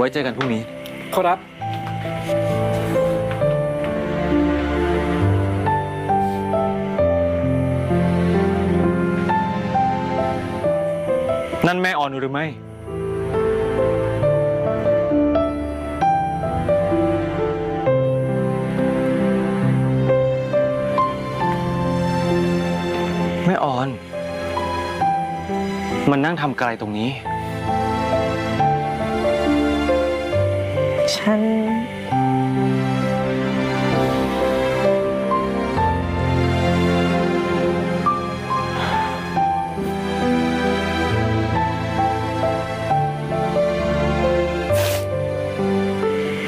ว้เจอกันพรุ่งนี้ ขอรับ นั่นแม่ออนหรือไม่ แม่ออน มันนั่งทำไกลตรงนี้ ฉัน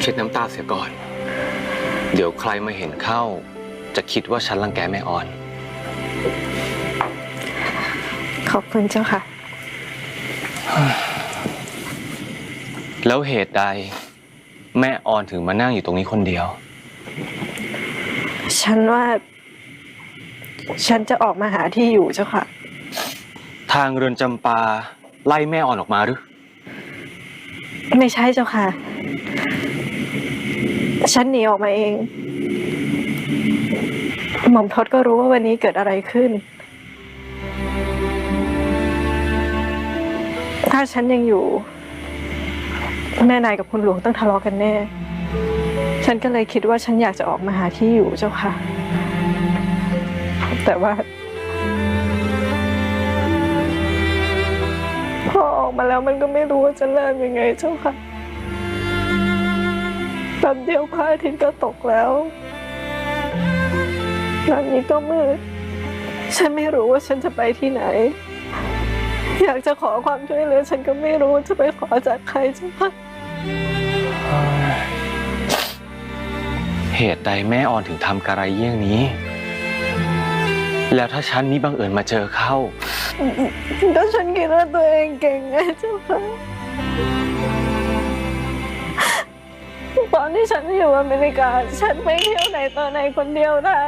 เช็ดน้ำตาเสียก่อน เดี๋ยวใครมาเห็นเข้า จะคิดว่าฉันรังแกแม่ออน ขอบคุณเจ้าค่ะ แล้วเหตุใด แม่ออนถึงมานั่งอยู่ตรงนี้คนเดียว ฉันว่า ฉันจะออกมาหาที่อยู่เจ้าค่ะ ทางเรือนจำปาไล่แม่ออนออกมาหรือ ไม่ใช่เจ้าค่ะ ฉันหนีออกมาเอง หม่อมทศก็รู้ว่าวันนี้เกิดอะไรขึ้น ถ้าฉันยังอยู่ แม่นายกับคุณหลวงต้องทะเลาะกันแน่ ฉันก็เลยคิดว่าฉันอยากจะออกมาหาที่อยู่เจ้าค่ะ แต่ว่า พอออกมาแล้วมันก็ไม่รู้ว่าจะเริ่มยังไงเจ้าค่ะแป๊บเดียวพระอาทิตย์ก็ตกแล้วตอนนี้ก็มืด ฉันไม่รู้ว่าฉันจะไปที่ไหน อยากจะขอความช่วยเหลือฉันก็ไม่รู้จะไปขอจากใครเจ้าค่ะ เหตุใดแม่ออนถึงทำกระไรเยี่ยงนี้ แล้วถ้าฉันนี้บังเอิญมาเจอเข้า ก็ฉันคิดว่าตัวเองเก่งไงเจ้าค่ะตอนที่ฉันอยู่อเมริกา ฉันไปเที่ยวไหนต่อไหนคนเดียวได้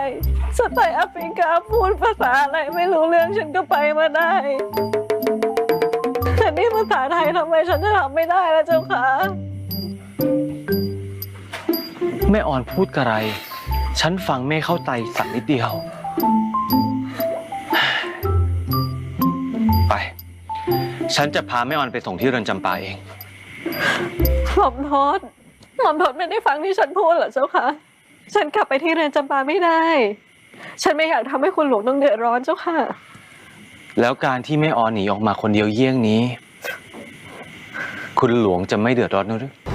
สไตล์แอฟริกาพูดภาษาอะไรไม่รู้เรื่องฉันก็ไปมาได้ ษาไทยทำไมฉันจะทำไม่ได้ล่ะเจ้าค่ะแม่ออนพูดกระไร ฉันฟังไม่เข้าใจสักนิดเดียว ไป ฉันจะพาแม่ออนไปส่งที่เรือนจำปาเอง หม่อมทศหม่อมทศไม่ได้ฟังที่ฉันพูดเหรอเจ้าคะ ฉันกลับไปที่เรือนจำปาไม่ได้ ฉันไม่อยากทำให้คุณหลวงต้องเดือดร้อนเจ้าค่ะ แล้วการที่แม่ออนหนีออกมาคนเดียวเยี่ยงนี้ คุณหลวงจะไม่เดือดร้อนหรือ